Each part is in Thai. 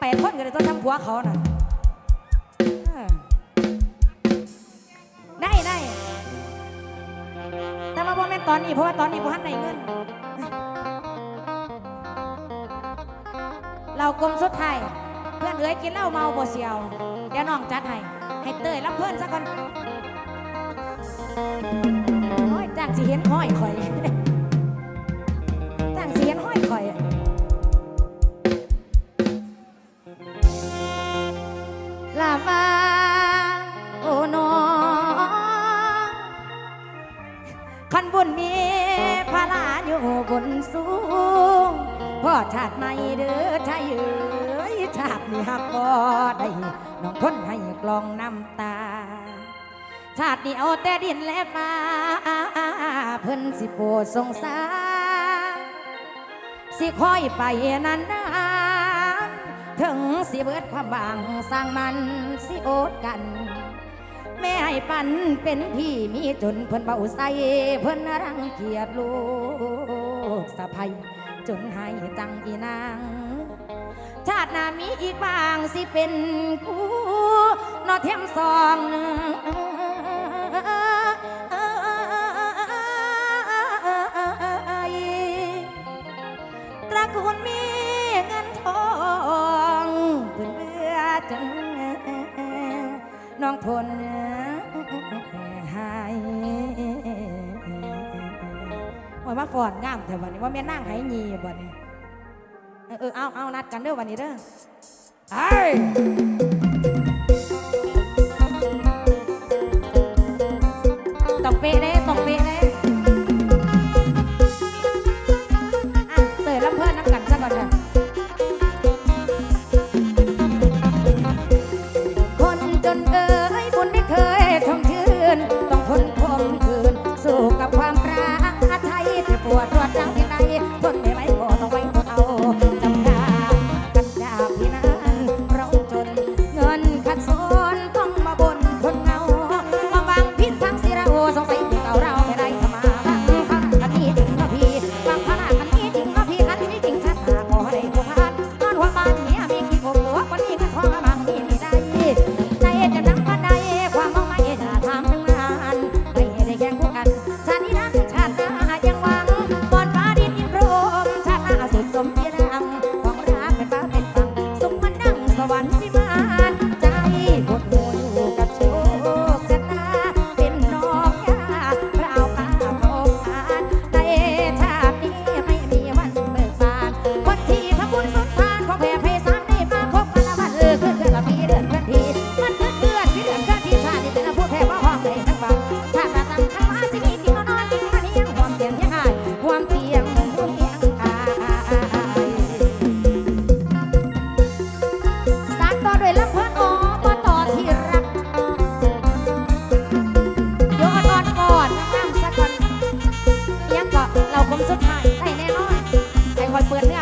แปดคนก็เลยต้องทำผัวเขาน่ะได้ได้แต่ว่าบ่แม่นตอนนี้เพราะว่าตอนนี้บ่ทันได้เงินเรากลมสุดไทยเพื่อนเอ๋ยกินเหล้าเมาบ่เสียวเดี๋ยวน้องจัดให้ให้เตยรับเพื่อนซะก่อนโอ้ยจ้างสิเห็นห้อยข่อย บนสูงพ่อชาติไม่เด้อไทยเอ้ยชาตินี้หักบ่ได้น้องทนให้กลองน้ำตา ชาตินี้เอาแต่ดินและฟ้าเพิ่นสิโปรดสงสารสิคอยไปนานๆถึงสิเบิดความบางสร้างมันสิโอดกัน ม่ให้ปันเป็นพี่มีจนเพิ่นเบาใส่เพิ่นรังเกียจลูกสะใภ้จนให้จังอีนาง ชาติหน้ามีอีกบางสิเป็นคู่นอเทียมสองตระกูลมีเงินทองเพื่อนเบื่อจนน้องทน หายว่ามาฟอนงามแต่วันนี้ว่าแม่นั่งไหยีวันนี้เออเออเอาเอานัดกันเด้อวันนี้เด้อไอ้ Oh. Valverde.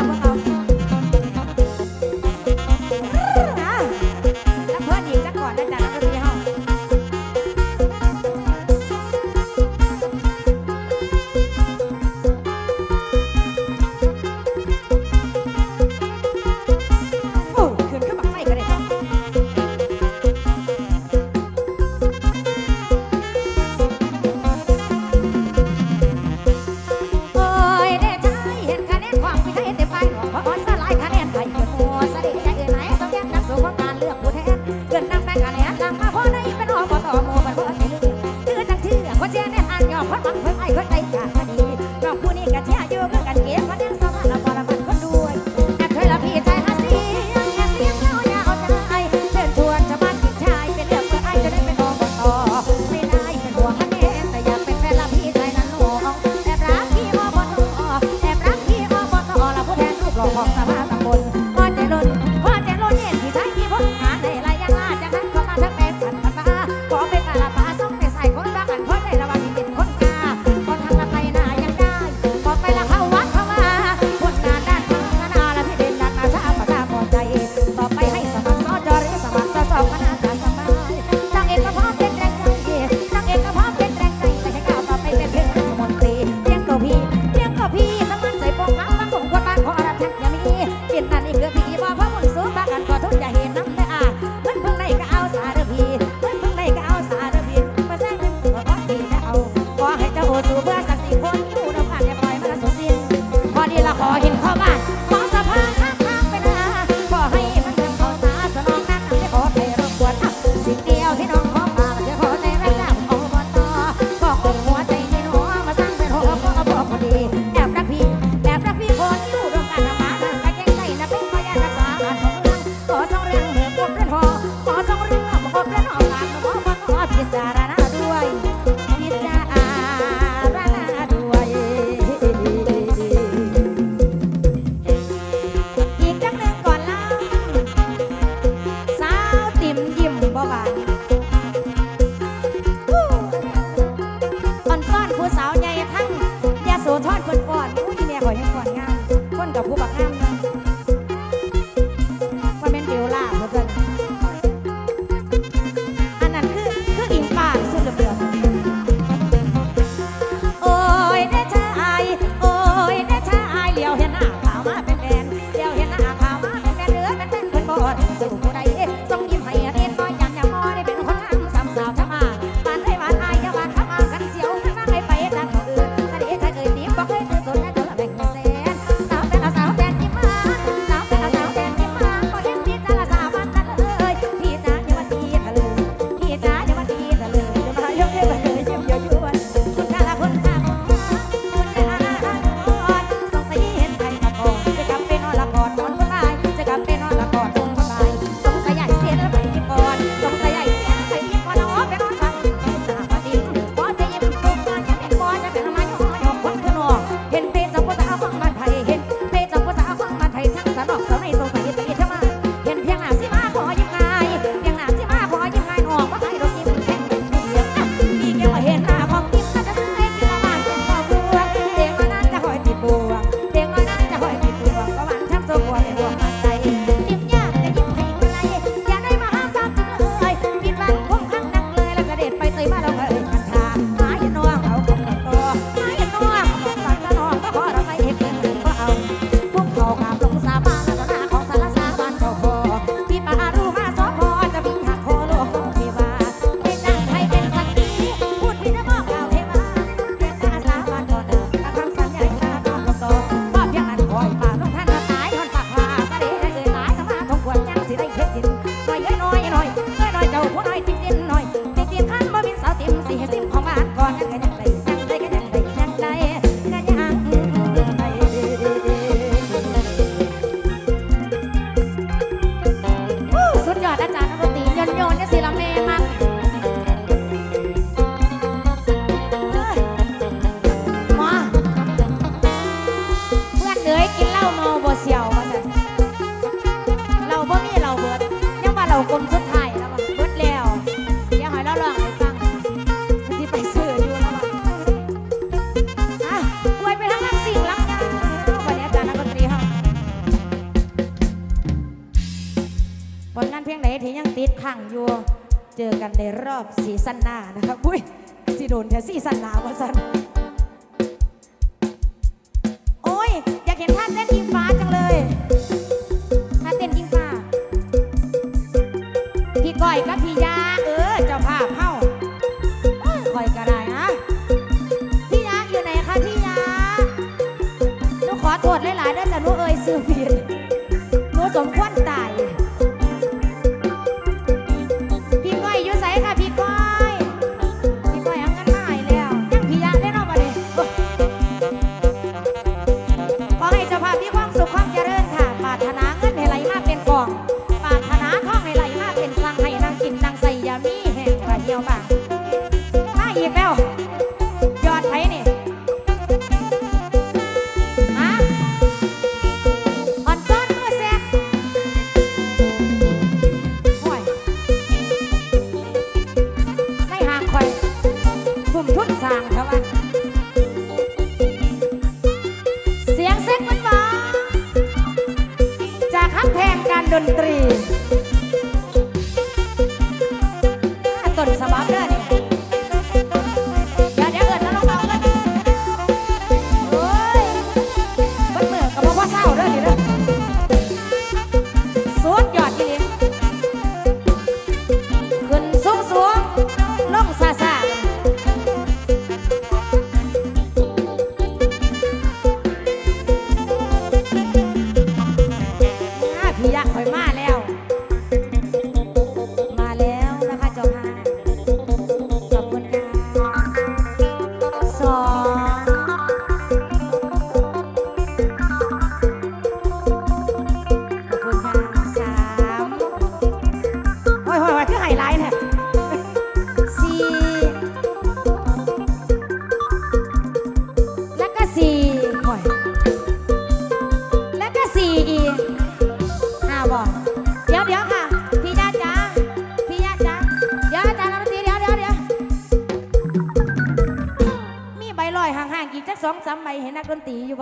what's up?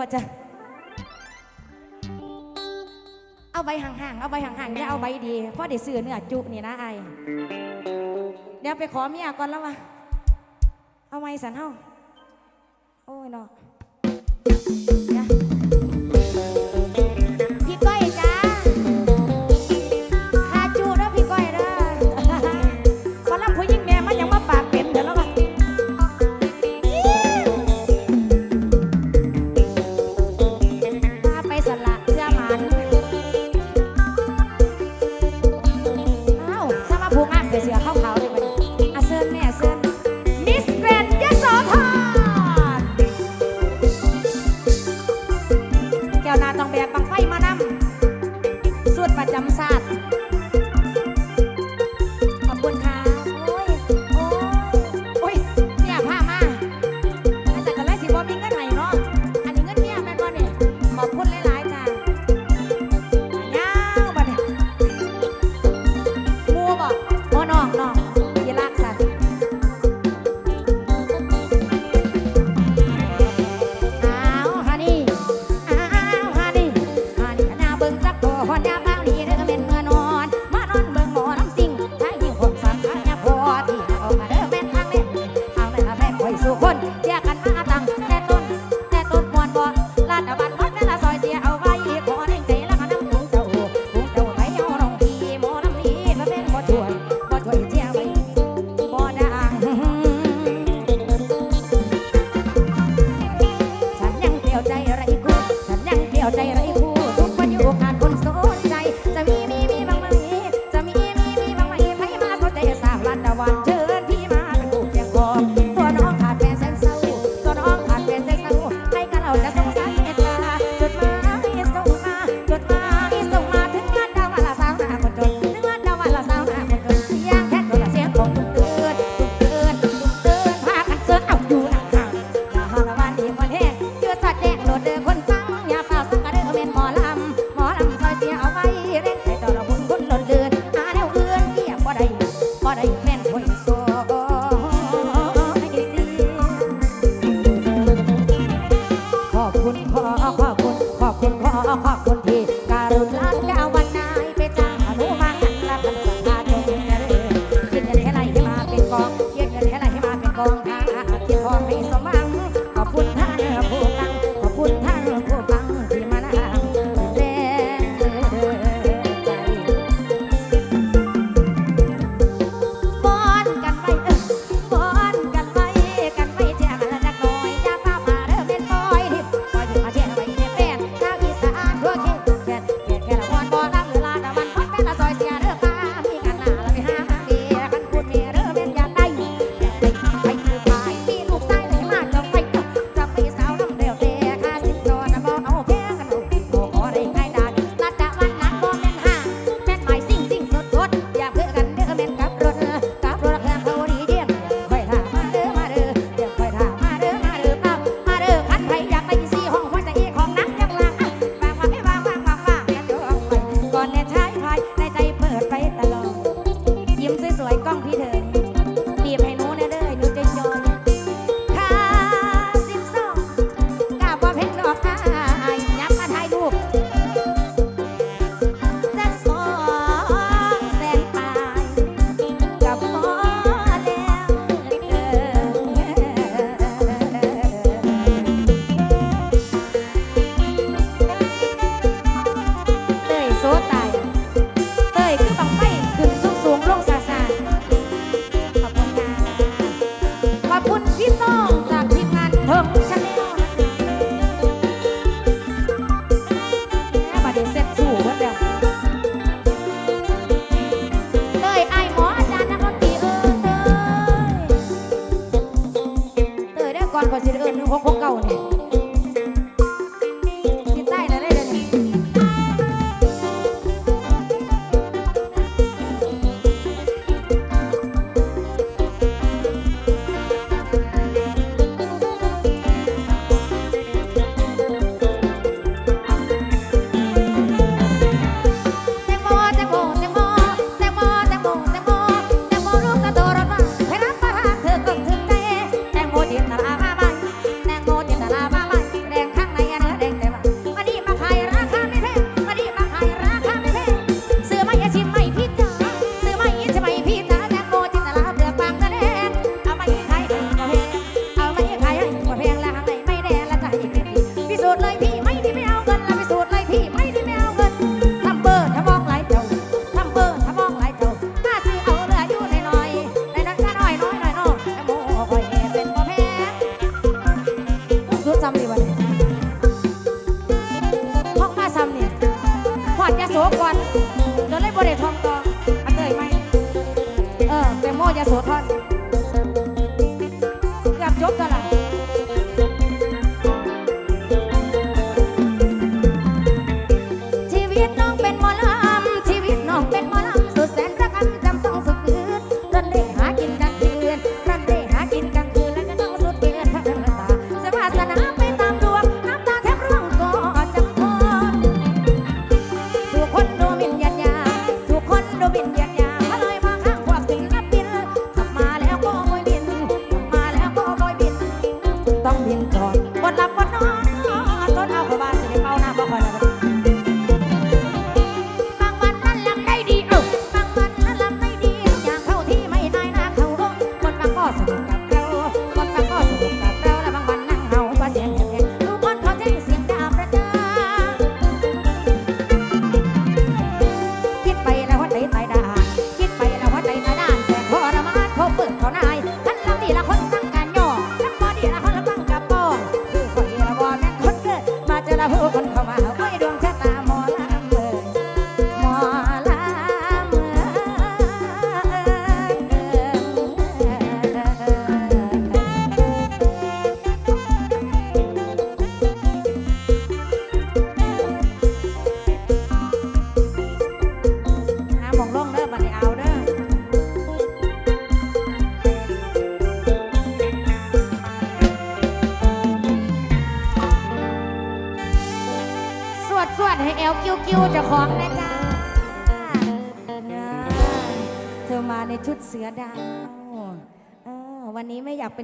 บ่จะเอาใบห่างๆ เอาใบห่างๆอย่าเอาใบดีเพราะเดี๋ยวเสือเนื้อจุนี่นะไอเดี๋ยวไปขอเมียก่อนแล้ววะเอาไม้สันเท่าโอ้ยเนาะ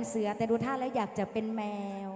เสือ แต่ดูท่าแล้วอยากจะเป็นแมว